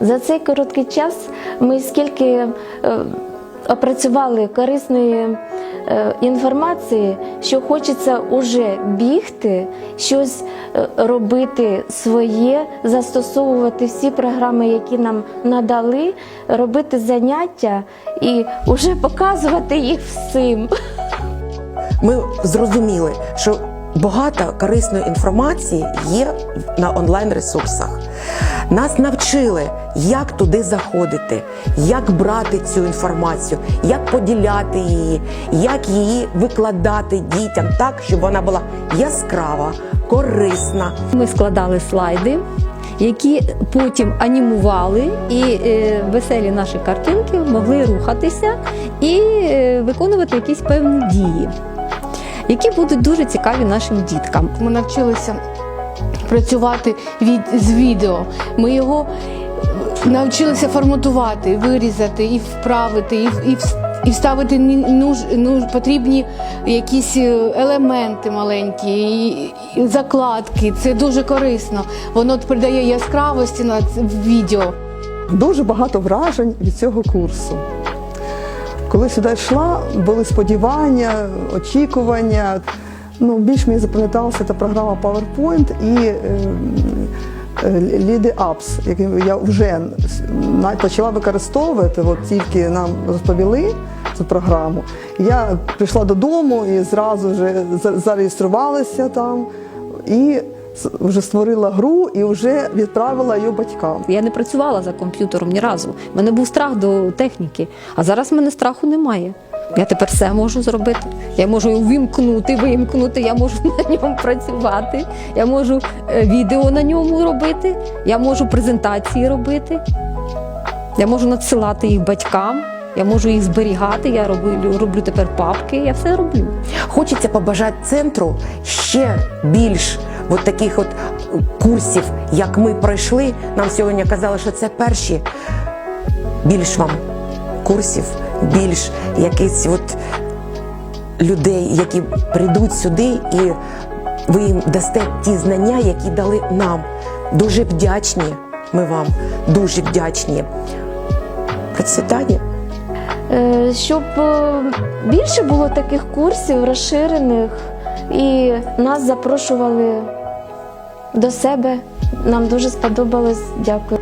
За цей короткий час ми скільки е, опрацювали корисної е, інформації, що хочеться уже бігти, щось е, робити своє, застосовувати всі програми, які нам надали, робити заняття і вже показувати їх всім. Ми зрозуміли, що багато корисної інформації є на онлайн-ресурсах. Нас навчили, як туди заходити, як брати цю інформацію, як поділяти її, як її викладати дітям так, щоб вона була яскрава, корисна. Ми складали слайди, які потім анімували, і е, веселі наші картинки могли рухатися і е, виконувати якісь певні дії, які будуть дуже цікаві нашим діткам. Ми навчилися працювати від, з відео. Ми його навчилися форматувати, вирізати і вправити, і, і, і вставити нуж, нуж, потрібні якісь е, елементи маленькі, і, і закладки. Це дуже корисно. Воно придає яскравості на відео. Дуже багато вражень від цього курсу. Коли сюди йшла, були сподівання, очікування. Ну, більш мені запам'яталася та програма PowerPoint і е, е, Lidi Apps, які я вже почала використовувати, от тільки нам розповіли цю програму. Я прийшла додому і зразу вже за- зареєструвалася там і вже створила гру і вже відправила її батькам. Я не працювала за комп'ютером ні разу. У мене був страх до техніки, а зараз в мене страху немає. Я тепер все можу зробити. Я можу увімкнути, вимкнути, я можу на ньому працювати, я можу е, відео на ньому робити, я можу презентації робити, я можу надсилати їх батькам, я можу їх зберігати, я роблю, роблю тепер папки, я все роблю. Хочеться побажати центру ще більш от таких от курсів, як ми пройшли. Нам сьогодні казали, що це перші більш вам курсів, більш якихось от людей, які прийдуть сюди, і ви їм дасте ті знання, які дали нам. Дуже вдячні ми вам, дуже вдячні. Процвітання. Е, Щоб е, більше було таких курсів розширених і нас запрошували до себе. Нам дуже сподобалось. Дякую.